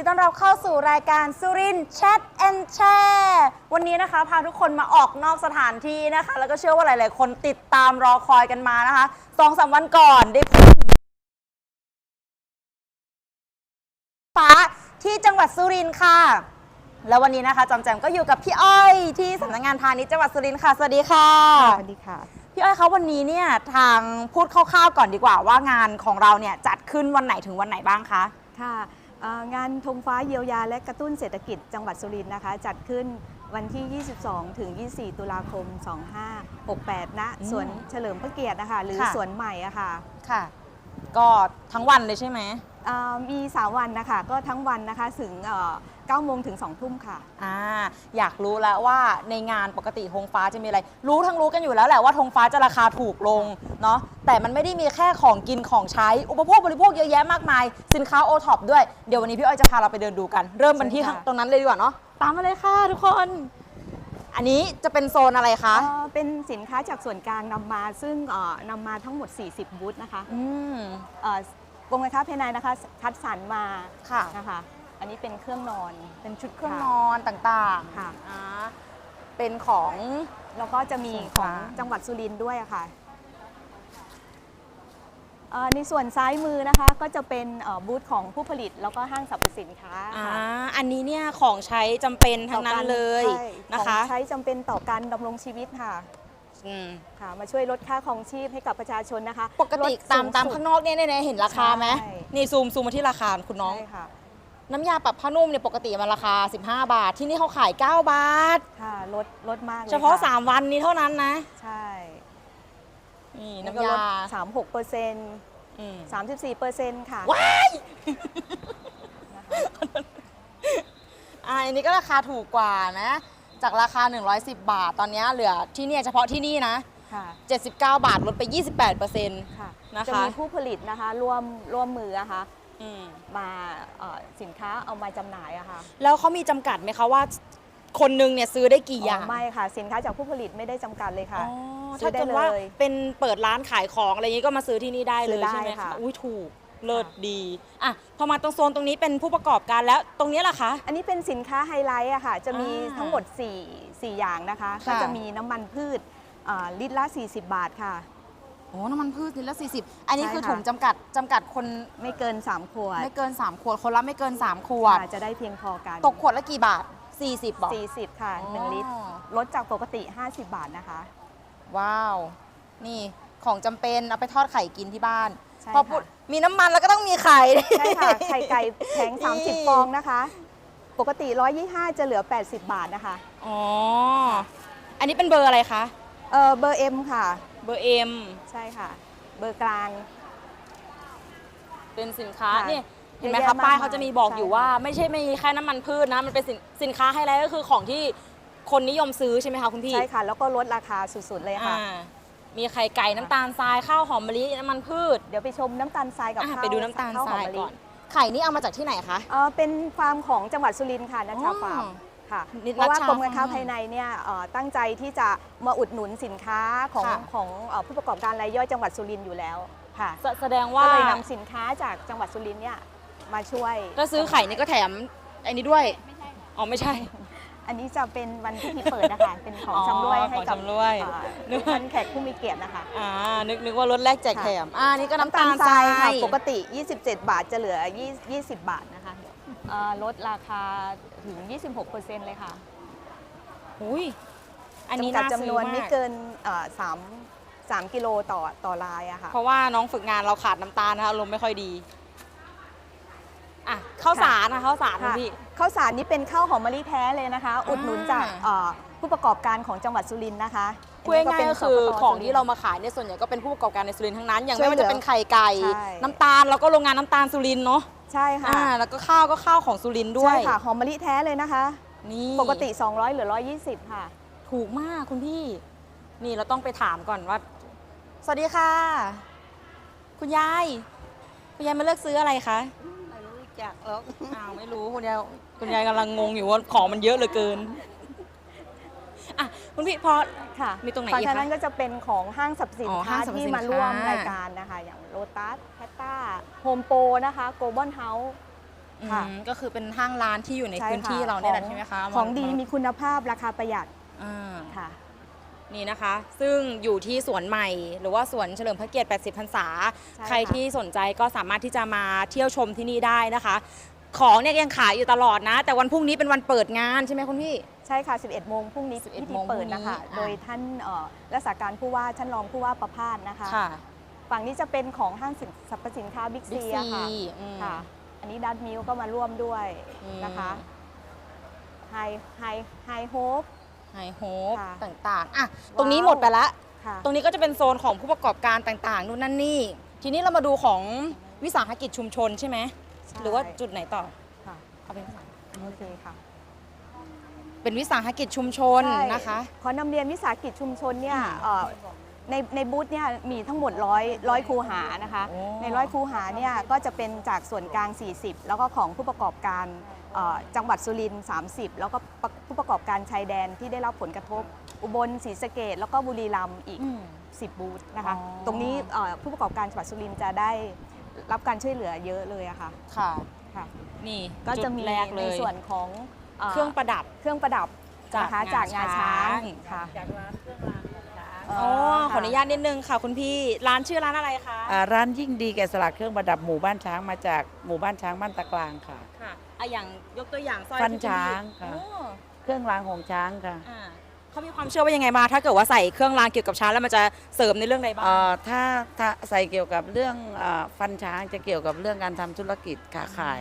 ดีต้อนรับเข้าสู่รายการสุรินแชทแอนแชร์วันนี้นะคะ พาทุกคนมาออกนอกสถานที่นะคะ แล้วก็เชื่อว่าหลาย ๆ คนติดตามรอคอยกันมานะคะสองสามวันก่อนได้พูดถึงฟ้าที่จังหวัดสุรินทร์ค่ะ แล้ววันนี้นะคะจอมแจมก็อยู่กับพี่อ้อยที่สำนักงานพาณิชย์จังหวัดสุรินทร์ค่ะ สวัสดีค่ะ สวัสดีค่ะ พี่อ้อยคะวันนี้เนี่ยทางพูดคร่าว ๆ ก่อนดีกว่าว่างานของเราเนี่ยจัดขึ้นวันไหนถึงวันไหนบ้างคะ ค่ะเอ่อ งานธงฟ้าเยียวยาและกระตุ้นเศรษฐกิจจังหวัดสุรินทร์นะคะ จัดขึ้นวันที่ 22 ถึง 24 ตุลาคม 2568ณอืมสวนเฉลิมพระเกียรตินะคะ หรือค่ะ สวนใหม่อะค่ะ ค่ะ ก็ทั้งวันเลยใช่ไหม เอ่อมี3วันนะคะก็ทั้งวันนะคะถึงเอ่อ9โมงถึง2ทุ่มค่ะอ่าอยากรู้แล้วว่าในงานปกติธงฟ้าจะมีอะไร รู้ทั้งรู้กันอยู่แล้วแหละว่าธงฟ้าจะราคาถูกลงเนาะแต่มันไม่ได้มีแค่ของกินของใช้ อุปโภคบริโภคเยอะแยะมากมาย สินค้าโอท็อปด้วย เดี๋ยววันนี้พี่อ้อยจะพาเราไปเดินดูกัน เริ่มกันที่ใช่ค่ะตรงนั้นเลยดีกว่าเนาะตามมาเลยค่ะทุกคนอันนี้จะเป็นโซนอะไรคะเอ่อเป็นสินค้าจากส่วนกลางนำมาซึ่งเอ่อนำมาทั้งหมด 40 บูธนะคะอืมเอ่อ กรมการค้าภายในนะคะคัดสรรมาค่ะ นะคะ อันนี้เป็นเครื่องนอน เป็นชุดเครื่องนอนต่างๆค่ะ อ่าเป็นของแล้วก็จะมีส่วนขกองลางจังหวัดสุรินทร์ด้วยอะค่ะเอ่อในส่วนซ้ายมือนะคะก็จะเป็นเอ่อบูธของผู้ผลิตแล้วก็ห้างสรรพสินค้าอ่าค่ะอันนี้เนี่ยของใช้จำเป็นทั้งนั้นเลยใช่นะคะ ของใช้จำเป็นต่อการดำรงชีวิตค่ะ อืมค่ะมาช่วยลดค่าครองชีพให้กับประชาชนนะคะปกติลดตามสูตามสุด ข้างนอกเนี่ยเนี่ยเห็นราคาไหมใช่ นี่ซูมซูมมาที่ราคาคุณน้อง ใช่ค่ะน้ำยาปรับผ้านุ่มเนี่ยปกติมันราคา 15 บาท ที่นี่เขาขาย 9 บาท ค่ะลดลดมากเลยเฉพาะ ค่3 วันนี้เท่านั้นนะ ใช่นี่แล้วก็น้ำลยาดสามหกเปอร์เซ็นต์อืมสามสิบสี่เปอร์เซ็นต์ค่ะว้ายนะคะ อ่าอันนี้ก็ราคาถูกกว่านะ จากราคา 110 บาท ตอนนี้เหลือที่เนี่ยเฉพาะที่นี่นะ ค่ะ 79 บาทลดไป 28เปอร์เซ็นต์ค่ะนะคะจะมีผู้ผลิตนะคะร่วมร่วมมือนะคะอืมมาเอ่อสินค้าเอามาจำหน่ายอะค่ะแล้วเขามีจำกัดไหมคะว่าคนนึงเนี่ยซื้อได้กี่อย่าง ไม่ค่ะ สินค้าจากผู้ผลิตไม่ได้จำกัดเลยค่ะ อ๋อซื้ถ้าอได้เกิดว่าเลยเป็นเปิดร้านขายของอะไรอย่างนี้ก็มาซื้อที่นี่ได้เลซื้ยอได้ใช่ไหมคะค่ะ อุ้ยถูก เลิศดีอะพอมาตรงโซนตรงนี้เป็นผู้ประกอบการแล้วตรงนี้ล่ะคะ อันนี้เป็นสินค้าไฮไลท์อะค่ะ จะมีอ่าทั้งหมด 4 4 อย่างนะคะค่ะก็จะมีน้ำมันพืชอ่าลิตรละ 40 บาทค่ะโอ้น้ำมันพืชลิตรละ 40 อันนี้ใช่คือค่ะถุงจำกัดจำกัดคนไม่เกิน 3 ขวด ไม่เกิน 3 ขวด คนละไม่เกิน 3 ขวดค่ะจะได้เพียงพอกัน ตกขวดละกี่บาท 40บอก40 ค่ะอ๋อ1ลิตร ลดจากปกติ 50 บาทนะคะ ว้าว นี่ของจำเป็นเอาไปทอดไข่กินที่บ้าน ใช่พอพูดค่ะ มีน้ำมันแล้วก็ต้องมีไข่ ใช่ค่ะ ไข่ไก่แผงนี่30 ฟองนะคะ ปกติ 125 จะเหลือ 80 บาทนะคะอ๋อ อันนี้เป็นเบอร์อะไรคะ เออเบอร์ M ค่ะ เบอร์เอ็ม ใช่ค่ะ เบอร์กลาง เป็นสินค้าค่ะเนี่ยเห็นไหมเยอะคะแยะป้ายมากเขาจะมีบอกใช่อยู่ค่ะว่า ไม่ใช่ไม่แค่น้ำมันพืชนะ มันเป็นสินสินค้าไฮไลท์ก็คือของที่คนนิยมซื้อใช่ไหมคะคุณพี่ใช่ค่ะ แล้วก็ลดราคาสุดๆเลยค่ะ อ่า มีไข่ไก่น้ำตาลทรายข้าวหอมมะลิน้ำมันพืชเดี๋ยวไปชมน้ำตาลทรายกับอะข้าวไปดูน้ำตาลข้วทหอรามยมะลิก่อน ไข่นี่เอามาจากที่ไหนคะ เอ่อเป็นฟาร์มของจังหวัดสุรินทร์ค่ะนัชชาอ๋อฟาร์มค่ะนิดเพราะว่ารัชชากรมการค้าฟาร์มภายในเนี่ยเอ่อตั้งใจที่จะมาอุดหนุนสินค้าของค่ะ ของเอ่อผู้ประกอบการรายย่อยจังหวัดสุรินทร์อยู่แล้วค่ะแสแสดงว่าก็เลยนำสินค้าจากจังหวัดสุรินทร์เนี่ยมาช่วยก็ซื้อไข่นี่ก็แถมไอ้นี้ด้วยบอ๋อไม่ใช่ อันนี้จะเป็นวันพิธีเปิดนะคะ เป็นของอ๋อชำร่วยให้ของกับชำร่วยอ่านึกว่าท่านแขกผู้มีเกียรตินะคะ อ่านึกนึกว่ารถแรกแจกแถมอ่านี่ก็น้ำน้ำตาตาลลททรารายค่ะยปกติ 27 บาทจะเหลือ20 20 บาทนะคะเอ่อลดราคาถึง 26%เลยค่ะ อุ้ยอันนี้จำกัดน่าซื้จำนอวนมาไม่กเกินเอ่อสามสามกิโลต่อต่อลายอะค่ะ เพราะว่าน้องฝึกงานเราขาดน้ำตาลนะคะอารมณ์ไม่ค่อยดี อะข้าวสารนะข้าวสารค่ะพี่ ข้าวสารนี้เป็นข้าวหอมมะลิแท้เลยนะคะ อุดหนุนจากอ่าเอ่อผู้ประกอบการของจังหวัดสุรินทร์นะคะพูดง่ายๆก็คือสปปของสุรินทที่เรามาขายเนี่ยส่วนใหญ่ก็เป็นผู้ประกอบการในสุรินทร์ทั้งนั้น อย่างช่วยไม่ว่าจะเป็นไข่ไก่ ใช่ น้ำตาลแล้วก็โรงงานน้ำตาลสุรินทร์เนาะใช่ค่ะอ่าแล้วก็ข้าวก็ข้าวของสุรินทร์ด้วยใช่ค่ะหอมมะลิแท้เลยนะคะ นี่ปกติ 200เหรือ 120 ค่ะ ถูกมากคุณพี่ นี่เราต้องไปถามก่อนว่า สวัสดีค่ะ คุณยาย คุณยายมาเลือกซื้ออะไรคะ ไม่รู้จักหรอกอ้าวไม่รู้คุณยาย คุณยายกำลังงงอยู่ว่าของมันเยอะเหลือเกินอะคุณพี่พอ ค่ะมีตรงไหนเพราะอีกฉะคะนั้นก็จะเป็นของห้างสรรพสินอ๋อค้าห้างสรรพที่สินมาร่วมค้ารรายการนะคะ อย่างโ o ตัสแพตตาโฮมโปรนะคะโกลบอลเฮาส์ค่ะอืมก็คือเป็นห้างร้านที่อยู่ในใช่พื้นที่ค่ะเราเนี่ยแหละของใช่ไหมคะของดีามีคุณภาพราคาประหยัดอ่า ค่ะ นี่นะคะ ซึ่งอยู่ที่สวนใหม่ หรือว่าสวนเฉลิมพระเกียรติ 80 พรรษา ใช่ใครค่ะที่สนใจก็สามารถที่จะมาเที่ยวชมที่นี่ได้นะคะ ของเนี่ยยังขายอยู่ตลอดนะ แต่วันพรุ่งนี้เป็นวันเปิดงานใช่ไหมคุณพี่ ใช่ค่ะ 11 โมงพรุ่งนี้11พิธีโมงเปิดนะคะ พรุ่งนี้โดยท่านเอ่อรักษาการผู้ว่าท่านรองผู้ว่าประพาสนะคะ ค่ะฝั่งนี้จะเป็นของห้างสินสรรพสินค้าบิ๊กบิ๊ซีกซีอะค่ะอืม ค่ะ อันนี้ดัตมิลก็มาร่วมด้วยอืม นะคะไฮไฮไฮโฮป ไฮโฮปค่ะต่างๆอะตรงนี้หมดไปละ ค่ะ ตรงนี้ก็จะเป็นโซนของผู้ประกอบการต่างๆนู่นนั่นนี่ ทีนี้เรามาดูของวิสาหกิจชุมชนใช่ไหม ใช่ หรือว่าจุดไหนต่อค่ะ เอาเป็นวิสาหโอเคค่ะ เป็นวิสาหกิจชุมชนใช่นะคะ ขอนำเรียนวิสาหกิจชุมชนเนี่ยอืมเอ่อในในบูธเนี่ยมีทั้งหมดร้อยร้อยคูหานะคะ โอ้ ในร้อยคูหาเนี่ยก็จะเป็นจากส่วนกลาง 40 แล้วก็ของผู้ประกอบการเอ่อจังหวัดสุรินทร์30 แล้วก็ผู้ประกอบการชายแดนที่ได้รับผลกระทบ อุบลศรีสะเกดแล้วก็บุรีรัมย์อีก อืม 10 บูธนะคะ อ๋อ ตรงนี้เอ่อผู้ประกอบการจังหวัดสุรินทร์จะได้ รับการช่วยเหลือเยอะเลยอะค่ะ ค่ะ ค่ะ นี่ก็จะมีจุดแรกเลในยส่วนของเอ่อเครื่องประดับ เครื่องประดับจากนะคะงาจากงาช้างช้าง ค่ะ จากร้านเครื่องรางของช้างอ๋อขออนุญาตนิดนึงค่ะ คุณพี่ร้านชื่อร้านอะไรคะอ่าร้านยิ่งดีแกะสลักเครื่องประดับหมู่บ้านช้างมาจากหมู่บ้านช้างบ้านตะกลางค่ะ ค่ะอะอย่างยกตัวอย่างสร้อยฟันที่คุณพี่ช้างค่ะ โอ้เครื่องรางของช้างค่ะ อ่า เขามีความเชื่อว่ายังไงมา ถ้าเกิดว่าใส่เครื่องรางเกี่ยวกับช้างแล้วมันจะเสริมในเรื่องใดบ้าง เอ่อถ้าถ้าใส่เกี่ยวกับเรื่องอาฟันช้างจะเกี่ยวกับเรื่องการทำธุรกิจค้าขาย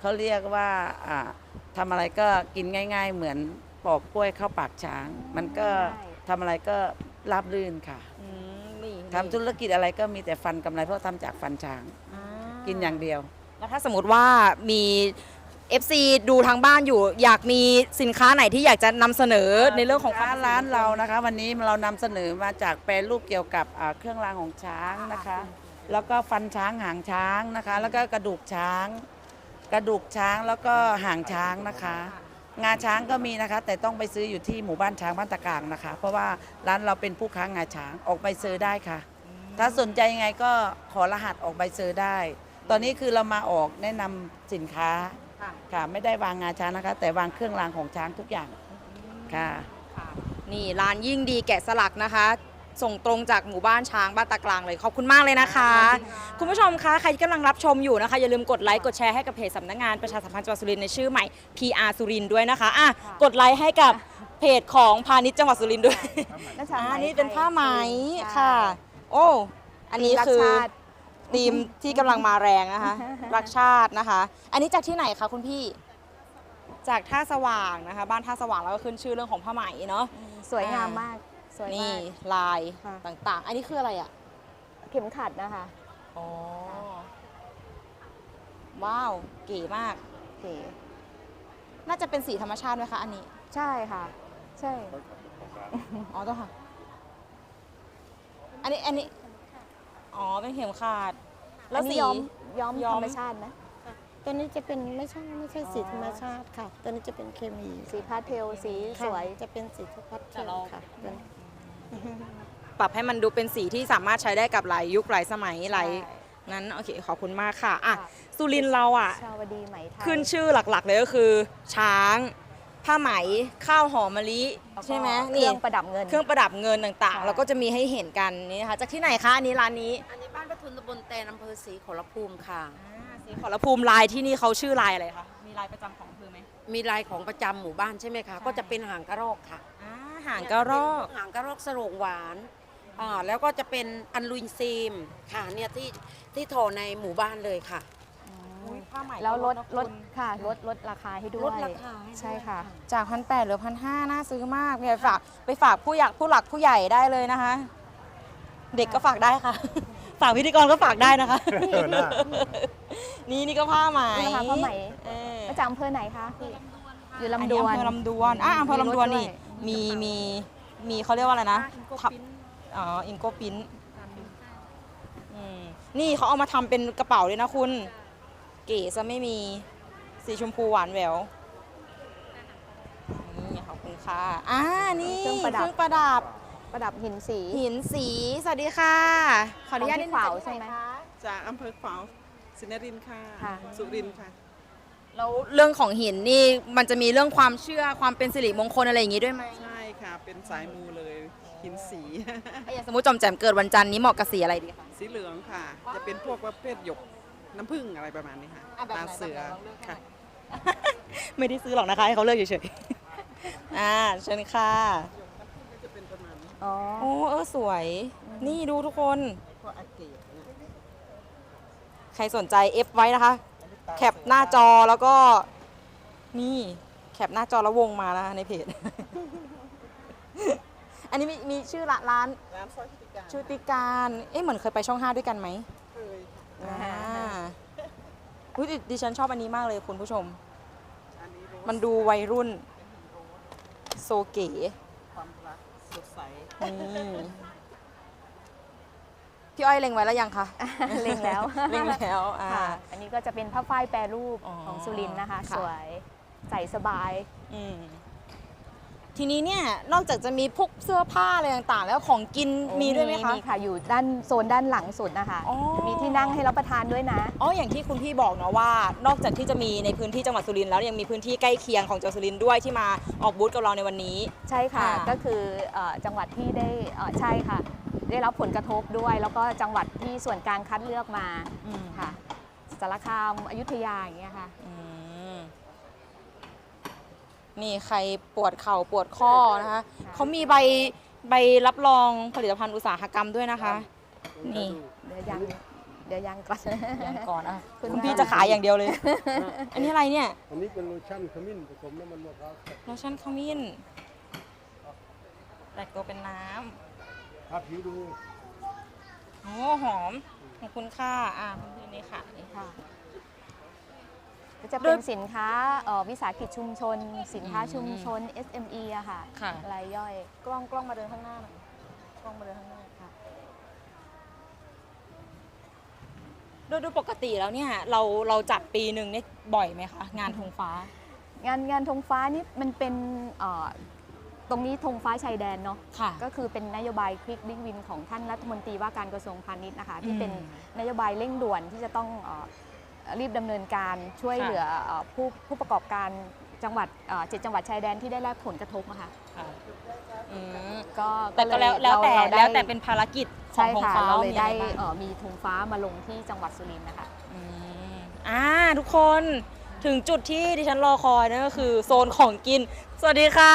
เขาเรียกว่าอ่าทำอะไรก็กินง่าย ๆ เหมือนปอกกล้วยเข้าปากช้าง มันก็ใช่ทำอะไรก็ราบรื่นค่ะอืมนี่ทำธุรกิจอะไรก็มีแต่ฟันกำไรเพราะทำจากฟันช้างอ่ากินอย่างเดียว แล้วถ้าสมมติว่ามี FC ดูทางบ้านอยู่ อยากมีสินค้าไหนที่อยากจะนำเสนอในเรื่องของความร้านร้านเรานะคะ วันนี้เรานำเสนอมาจากแปรรูปเกี่ยวกับอ่าเครื่องรางของช้างนะคะ แล้วก็ฟันช้างหางช้างนะคะ แล้วก็กระดูกช้าง กระดูกช้างแล้วก็หางช้างนะคะ งาช้างก็มีนะคะ แต่ต้องไปซื้ออยู่ที่หมู่บ้านช้างบ้านตะกลางนะคะ เพราะว่าร้านเราเป็นผู้ค้างาช้างออกใบเซอร์ได้ค่ะ ถ้าสนใจยังไงก็ขอรหัสออกใบเซอร์ได้ ตอนนี้คือเรามาออกแนะนำสินค้า ค่ะ ค่ะไม่ได้วางงาช้างนะคะ แต่วางเครื่องรางของช้างทุกอย่างค่ะนี่ร้านยิ่งดีแกะสลักนะคะ ส่งตรงจากหมู่บ้านช้างบ้านตากลางเลย ขอบคุณมากเลยนะคะ คุณผู้ชมคะใครที่กำลังรับชมอยู่นะคะ อย่าลืมกดไลค์กดแชร์ให้กับเพจสำนักงานประชาสัมพันธ์จังหวัดสุรินทร์ในชื่อใหม่ PR สุรินทร์ด้วยนะคะอะกดไลค์ให้กับเพจของพาณิชย์จังหวัดสุรินทร์ด้วยนักชาอ่าไหมนี่เป็นผ้าไหมใช่ค่ะ โอ้ อันนี้รักคือชาติ ธีมที่กำลังมาแรงนะคะ รักชาตินะคะ อันนี้จากที่ไหนคะคุณพี่ จากท่าสว่างนะคะ บ้านท่าสว่างแล้วก็ขึ้นชื่อเรื่องของผ้าไหมเนาะสวยงามมากสวยนี่มาก ลายค่ะ ต่างๆ อันนี้คืออะไรอะเข็มขัดนะคะ อ๋อว้าวเก๋มาก โอเค น่าจะเป็นสีธรรมชาติไหมคะอันนี้ใช่ค่ะ ใช่ อ๋อต้องค่ะ อันนี้อันนี้ อ๋อ เป็นเข็มขาด แล้อัวนนี้สี ย้อมย้อมย้อม ธรรมชาติไหมตัวนี้จะเป็นไม่ใช่ไม่ใช่สีธรรมชาติค่ะ ตัวนี้จะเป็นเคมีสีพาสเทลสีสค่ะวยจะเป็นสีพัดเทลค่ะตัวนี้ปรับให้มันดูเป็นสีที่สามารถใช้ได้กับหลายยุคหลายสมัยหลายนั้นโอเคขอบคุณมากค่ะอะค่ะ สุรินทร์เราอะ ชาวดีไหมไทย ขึ้นชื่อหลักๆเลยก็คือช้าง ผ้าไหมข้าวหอมมะลิใช่ไหมเคนี่รื่องประดับเงิน เครื่องประดับเงินต่างๆ ค่ะแล้วก็จะมีให้เห็นกันนี่นะคะจากที่ไหนคะอันนี้ร้านนี้อันนี้บ้านประทุนตำบลแตนอำเภอศรีขอรภูมิค่ะ สีขอรภูมิลายที่นี่เขาชื่อลายอะไรคะมีลายประจำของอำเภอไหม มีลายของประจำหมู่บ้านใช่ไหมคะก็จะเป็นหางกระรอกค่ะอ่าหางกระรอกหางกระรอกสโรงหวานอ่าแล้วก็จะเป็นอันลุนซีมค่ะเนี่ยที่ที่โทอในหมู่บ้านเลยค่ะอุ๊ย ผ้าไหมแล้วลดก็ลดนะคุณค่ะลดลดราคาให้ด้วยลดราคาให้ด้วยใช่ค่ะ จากพันแปดเหลือพันห้าน่าซื้อมากเนี่ยฝากไปฝากผู้อยากผู้หลักผู้ใหญ่ได้เลยนะคะ เด็กก็ฝากได้ค่ะ ฝากพิธีกรก็ฝากได้นะคะนี่นี่ก็ผ้าไหมนี่ค่ะผ้าไหมเออมาจากอำเภอไหนคะพี่อยู่อันลำดนี้วนอำเภอลำดวนอะอำเภอลำดวนนี่มีมีรถด้วย มีมีเขาเรียกว่าอะไรนะทับอ๋ออิงโกปิ้นอืมนี่เขาเอามาทำเป็นกระเป๋าเลยนะคุณ เก๋ซะไม่มีสีชมพูหวานแหววนี่ขอบคุณค่ะอ่านี่เครื่องประดับ เครื่องประดับประดับหินสี หินสี สวัสดีค่ะ ขออนุญาตของพี่นิดนึงขวาวจากใช่ไหมนคะจากอำเภอขวาวสินรินทร์ค่ะค่ะ สุรินทร์ค่ะ แล้วเรื่องของหินนี่มันจะมีเรื่องความเชื่อความเป็นสิริมงคลอะไรอย่างงี้ด้วยไหมใช่ค่ะ เป็นสายมูเลยหินสีไอ้อย่างสมมติจอมแจมเกิดวันจันทร์นี้เหมาะกับสีอะไรดีคะ สีเหลืองค่ะ จะเป็นพวกประเภทหยก น้ำผึ้งอะไรประมาณนี้ค่ะอะแบบไหนตาเสือแบบไหนลองเลือกให้ค่ะ ไม่ได้ซื้อหรอกนะคะ ให้เขาเลือกเฉยๆ อ่าเชิญค่ะจะเป็นประมาณนี้อ๋อโอ้เออสวย นี่ดูทุกคน พวกอาเกะเนี่ยใครสนใจเอฟไว้นะคะ แคปหน้าจอแล้วก็ นี่ แคปหน้าจอแล้ววงมานะคะในเพจ อันนี้มีมีชื่อละร้านร้านสร้อยพิติการชุติการ เอ๊ะเหมือนเคยไปช่องห้าด้วยกันไหมเคยค่ะ อ่าอุ๊ยดิดิฉันชอบอันนี้มากเลยคุณผู้ชม อันนี้โรสมันดูวัยรุ่นโซเก๋ความรักสดใสนี่พี่อ้อยเล็งไว้แล้วยังคะ เล็งแล้วเล็งแล้ว อ่า ค่ะ อันนี้ก็จะเป็นผ้าฝ้ายแปรรูปอ๋อของสุรินทร์นะคะ ค่ะ สวยใส่สบาย อืม ทีนี้เนี่ยนอกจากจะมีพวกเสื้อผ้าอะไรต่างๆ แล้วของกินมีด้วยไหมคะ มีค่ะอยู่ด้านโซนด้านหลังสุดนะคะ อ๋อ มีที่นั่งให้รับประทานด้วยนะ อ๋ออย่างที่คุณพี่บอกเนาะว่า นอกจากที่จะมีในพื้นที่จังหวัดสุรินทร์แล้วยังมีพื้นที่ใกล้เคียงของจังหวัดสุรินทร์ด้วยที่มาออกบูธกับเราในวันนี้ ใช่ค่ะ ค่ะ ก็คือเอ่อจังหวัดที่ได้เอ่อใช่ค่ะ ได้รับผลกระทบด้วย แล้วก็จังหวัดที่ส่วนกลางคัดเลือกมาอืมค่ะสารคามอยุธยาอย่างเงี้ยค่ะ อืม นี่ใครปวดเข่าปวดข้อนะคะเขามีใบใบรับรองผลิตภัณฑ์อุตสาหกรรมด้วยนะคะ นี่เดี๋ยวยังเดี๋ยวยังก่อนยังก่อนอะคุณคุณพี่จะขายอย่างเดียวเลย อันนี้อะไรเนี่ย อันนี้เป็นโลชั่นขมิ้นผสมน้ำมันมะพร้าวโลชั่นขมิ้นแตกตัวเป็นน้ทาผิวดูำโอ้หอมขอบคุณค่ะอะคุณพี่นี่ค่ะค่ะก็ จะเป็นสินค้าเอ่อวิสาหกิจชุมชน สินค้าชุมชน SME อะค่ะค่ะ รายย่อยกล้องกล้องมาเดินข้างหน้าหน่อยกล้องมาเดินข้างหน้าค่ะ โดยโดยปกติแล้วเนี่ยเราเราจัดปีหนึ่งเนี่ยบ่อยไหมคะงานธงฟ้า งานงานธงฟ้านี่มันเป็นเอ่อตรงนี้ธงฟ้าชายแดนเนาะ ค่ะ ก็คือเป็นนโยบายคลิกบิ๊กวินของท่านรัฐมนตรีว่าการกระทรวงพาณิชย์นะคะ ที่เป็นอืม นโยบายเร่งด่วนที่จะต้องเอ่อ รีบดำเนินการช่วยค่ะเหลือเอ่อผู้ผู้ประกอบการจังหวัดเอ่อเจ็ดจังหวัดชายแดนที่ได้รับผลกระทบอะค่ะค่ะอืมก็แต่ก็แล้วเยแล้วแต่ราได้แล้วแต่เป็นภารกิจขอใช่งธงค่ะฟ้าเราเลยมีได้อะไรบ้าง เอ่อมีธงฟ้ามาลงที่จังหวัดสุรินทร์นะคะ อืมอ่าทุกคนถึงจุดที่ดิฉันรอคอยนั่นก็คือโซนของกิน สวัสดีค่ะ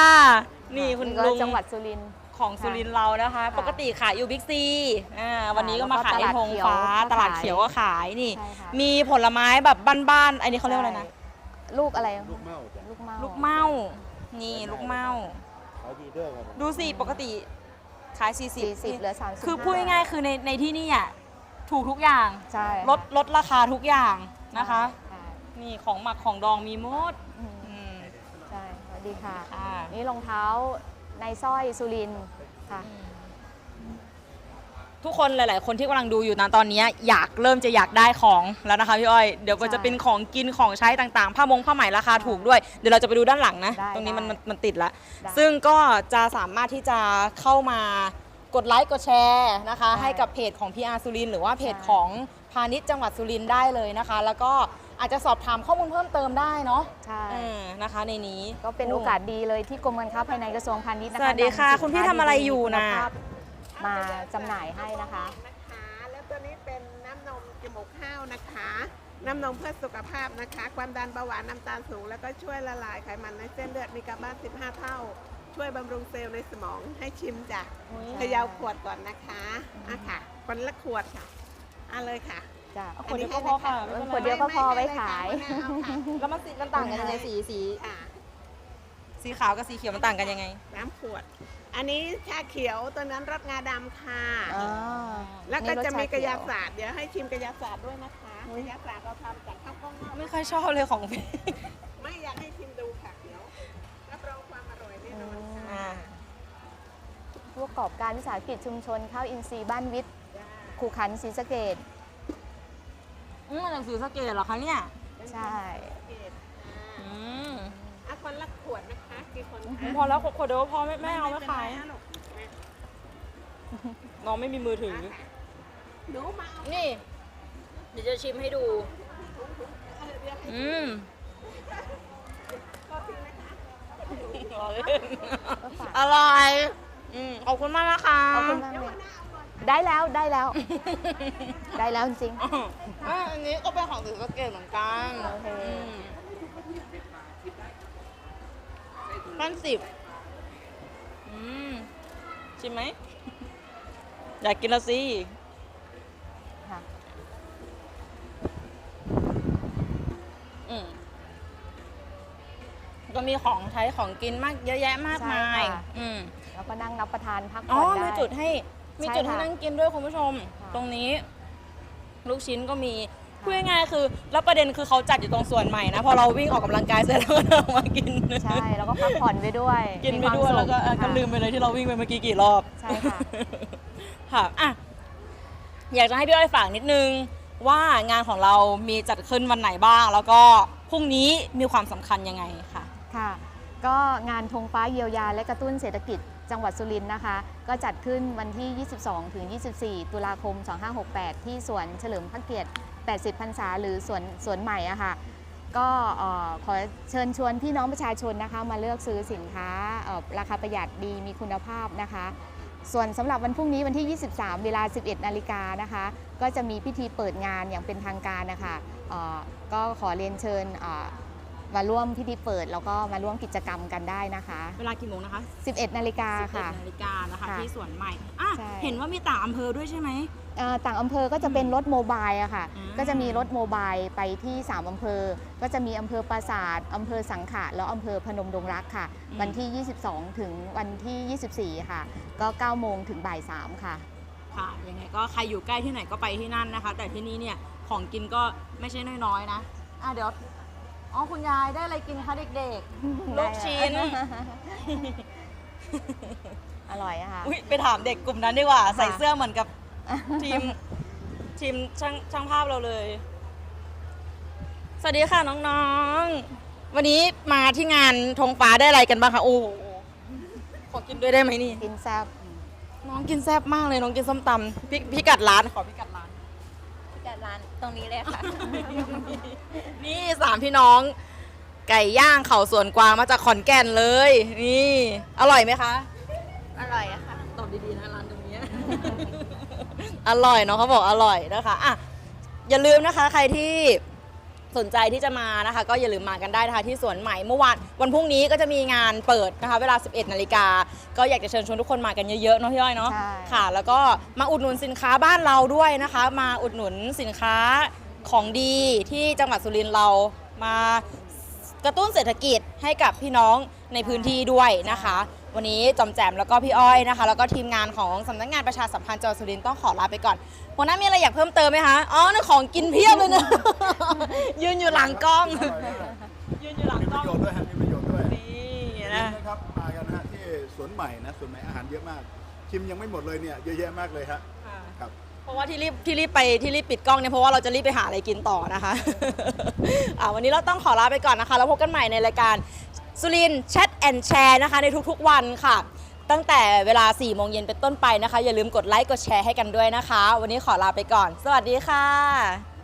นี่คุณก็ลุงจังหวัดสุรินทร์ ของสุรินทร์เรานะคะค่ะปกติขายอยู่บิ๊กซีอ่าวันนี้ก็มาแล้วก็ขายในธงฟ้าตตลาลาดดเขีเขียยววก็ขายนี่ ใช่ค่ะ มีผลไม้แบบบ้านๆอันนี้เขาเรียกว่าอะไรนะใช่ลูกอะไรลูกเม่าจ้ะลูกเมาลูกเม่า นี่ลูกเม่า ขายดีเด้อครับดูสิปกติขายสี่สิบ40เหลือสามสิบคือพูดง่ายๆคือในในที่นี่อะถูกทุกอย่างใช่ลดลดราคาทุกอย่างนะคะใช่นี่ของหมักของดองมีหมดอืมอืมใช่สวัสดีค่ะ ค่ะ นี่รองเท้า ในสร้อยสุรินทร์ค่ะ ทุกคนหลาย ๆ คนที่กำลังดูอยู่นะตอนนี้อยากเริ่มจะอยากได้ของแล้วนะคะพี่อ้อย เดี๋ยวมันจะเป็นของกินของใช้ต่าง ๆ ผ้ามงผ้าไหมราคาถูกด้วย เดี๋ยวเราจะไปดูด้านหลังนะ ได้ตรงนี้มันได้มันมันติดละ ได้ซึ่งก็จะสามารถที่จะเข้ามากดไลค์กดแชร์นะคะ ได้ให้กับเพจของพีอาร์สุรินทร์หรือว่าเพจใช่ ของพาณิชย์จังหวัดสุรินทร์ได้เลยนะคะ แล้วก็ อาจจะสอบถามข้อมูลเพิ่มเติมได้เนาะใช่ เออนะคะ ในนี้ ก็เป็นโอกาสดีเลยที่กรมการค้าภายในกระทรวงพาณิชย์นะคะสวัสดีค่ะนำสินคุณพี่าทำอะไรอยู่ดีๆน่ะ คุณภาพมาจำหน่ายให้นะคะ นะคะแล้วตัวนี้เป็นน้ำนมจมูกข้าวนะคะ น้ำนมเพื่อสุขภาพนะคะ ความดันเบาหวานน้ำตาลสูง แล้วก็ช่วยละลายไขมันในเส้นเลือดมีกาบ้าน 15 เท่า ช่วยบำรุงเซลล์ในสมองให้ชิมจ้ะเขยาวขวดก่อนนะคะอะค่ะคนละขวดค่ะเอะเลยค่ะ จ้ะเอาขวดเดียวก็พอค่ะไม่เป็นไรขวดเดียวก็พอไว้ขาย ไม่เอาค่ะแล้วมันสีมันต่างกันยังไงสีสีค่ะสีขาวกับสีเขียวมันต่างกันยังไงน้ำขวด อันนี้ชาเขียวตัวนั้นรสงาดำค่ะ อ๋อแล้วก็จะมีนี่รสชาเขียวกระยาศาสตร์เดี๋ยวให้ชิมกระยาศาสตร์ด้วยนะคะกระยาศาสตร์เราทำจากข้าวกล้องนอกไม่ค่อยชอบเลยของพี่ไม่อยากให้ชิมดูค่ะเดี๋ยวรับรองความอร่อยแน่นอนค่ะอ่าผู้ประกอบการวิสาหกิจชุมชนข้าวอินทรีย์บ้านวิทย์ขู่ขันศรีสะเกด อืมมาจากสีสะเกดเหรอคะเนี่ยใช่อืมอะคนละขวดนะคะกี่คนคะพอแล้วขวดเดียวก็พอไม่ไม่เอาไม่ขายเป็นไรนะลูกนะน้องไม่มีมือถือ หนูมาเอานี่ เดี๋ยวจะชิมให้ดู เออเดี๋ยวให้อืมก็ทิ้งนะคะอร่อย อืมขอบคุณมากนะคะ ขอบคุณมากเลย ได้แล้วได้แล้ว ได้แล้วจริงอะอันนี้ก็เป็นของสีสะเกดเหมือนกันโอเคมพันสิบอืมชิมไหม อยากกินและสิๆค่ะอืมก็มีของใช้ของกินมากเยอะแยะมากมาย ใช่ค่ะ อืมแล้วก็นั่งรับประทานพักอ๋ผ่ออนได้มีจุดให้ มีใช่จุดให้ค่ะนั่งกินด้วยคุณผู้ชมค่ะตรงนี้ ลูกชิ้นก็มีพูดง่ายๆคือ แล้วประเด็นคือเขาจัดอยู่ตรงส่วนใหม่นะ พอเราวิ่งออกกำลังกายเสร็จแล้วก็เดินมากิน ใช่ แล้วก็พักผ่อนไปด้วย กินไปมีคด้วยวามแล้วก็เออสุขก็ค่ะลืมไปเลยที่เราวิ่งไปเมื่อกี้กี่รอบ ใช่ค่ะ ค่ะ อะ อยากจะให้พี่อ้อยฝากนิดนึงว่างานของเรามีจัดขึ้นวันไหนบ้าง แล้วก็พรุ่งนี้มีความสำคัญยังไงค่ะ ค่ะ ก็งานธงฟ้าเยียวยาและกระตุ้นเศรษฐกิจ จังหวัดสุรินทร์นะคะ ก็จัดขึ้นวันที่ 22 ถึง 24 ตุลาคม 2568 ที่สวนเฉลิมพระเกียรติ 80 พรรษา หรือสวนสวนใหม่อะค่ะ ก็ขอเชิญชวนพี่น้องประชาชนนะคะมาเลือกซื้อสินค้าราคาประหยัดดีมีคุณภาพนะคะ ส่วนสำหรับวันพรุ่งนี้วันที่ 23 เวลา 11 นาฬิกานะคะ ก็จะมีพิธีเปิดงานอย่างเป็นทางการนะคะก็ขอเรียนเชิญ มาร่วมพิธีเปิดแล้วก็มาร่วมกิจกรรมกันได้นะคะ เวลากี่โมงนะคะ11 นาฬิกาค่ะ 11นาฬิกานะคะค่ะที่สวนใหม่อะใช่ เห็นว่ามีต่างอำเภอด้วยใช่ไหม เอ่อต่างอำเภอก็จะเป็นรถโมบายอะค่ะอืมก็จะมีรถโมบายไปที่ 3 อำเภอ ก็จะมีอำเภอปราสาทอำเภอสังขะแล้วอำเภอพนมดงรักค่ะ วันที่ 22 ถึงวันที่ 24 ค่ะ ก็9โมงถึงบ่าย3ค่ะ ค่ะยังไงก็ใครอยู่ใกล้ที่ไหนก็ไปที่นั่นนะคะ แต่ที่นี่เนี่ยของกินก็ไม่ใช่น้อยๆนะอะเดี๋ยว อ๋อคุณยายได้อะไรกินคะเด็กๆลูกชิ้นอร่อยอะค่ะ อุ้ยไปถามเด็กกลุ่มนั้นดีกว่า ใส่ค่ะเสื้อเหมือนกับทีมทีมช่างช่างภาพเราเลย สวัสดีค่ะน้องๆ วันนี้มาที่งานธงฟ้าได้อะไรกันบ้างคะ โอ้โหขอกินด้วยได้ไหมนี่ กินแซ่บน้องกินแซ่บมากเลยน้องกินส้มตำพี่พี่กัดร้านขอพี่กัดร้านพิกัด ร้านตรงนี้เลยค่ะ นี่สามพี่น้อง ไก่ย่างเขาสวนกวางมาจากขอนแก่นเลย นี่ อร่อยไหมคะ อร่อยอะค่ะ ตอบดีๆนะร้านตรงเนี้ยอร่อยเนาะเขาบอกอร่อยนะคะอะอย่าลืมนะคะ ใครที่สนใจที่จะมานะคะ ก็อย่าลืมมากันได้นะคะที่สวนใหม่เมื่อวานวันพรุ่งนี้ก็จะมีงานเปิดนะคะ เวลา 11 นาฬิกา ก็อยากจะเชิญชวนทุกคนมากันเยอะๆเนาะพี่อ้อยเนาะใช่ ค่ะ แล้วก็มาอุดหนุนสินค้าบ้านเราด้วยนะคะ มาอุดหนุนสินค้าของดีที่จังหวัดสุรินทร์เรามากระตุ้นเศรษฐกิจให้กับพี่น้องในพื้นที่ด้วยนะคะ วันนี้จอมแจมแล้วก็พี่อ้อยนะคะ แล้วก็ทีมงานของสำนักงานประชาสัมพันธ์จังหวัดสุรินทร์ต้องขอลาไปก่อนหัวหน้ามีอะไรอยากเพิ่มเติมไหมคะอ๋อนี่ของกินเพียบเลยนะ ยืนอยู่หลังกล้อง ยืนอยู่หลังมีกปล้องระโยชน์ด้วยฮะมีประโยชน์ด้วยนี่นะ นะครับ ใหม่นะสวนใหม่อาหารเยอะมาก ชิมยังไม่หมดเลยเนี่ยเยอะแยะมากเลยฮะครับ เพราะว่าที่รีบที่รีบไปที่รีบปิดกล้องเนี่ยเพราะว่าเราจะรีบไปหาอะไรกินต่อนะคะ อ่าวันนี้เราต้องขอลาไปก่อนนะคะ แล้วพบกันใหม่ในรายการสุรินแชทแอนแชร์นะคะในทุกๆวันค่ะ ตั้งแต่เวลา4โมงเย็นเป็นต้นไปนะคะ อย่าลืมกดไลค์กดแชร์ให้กันด้วยนะคะ วันนี้ขอลาไปก่อน สวัสดีค่ะ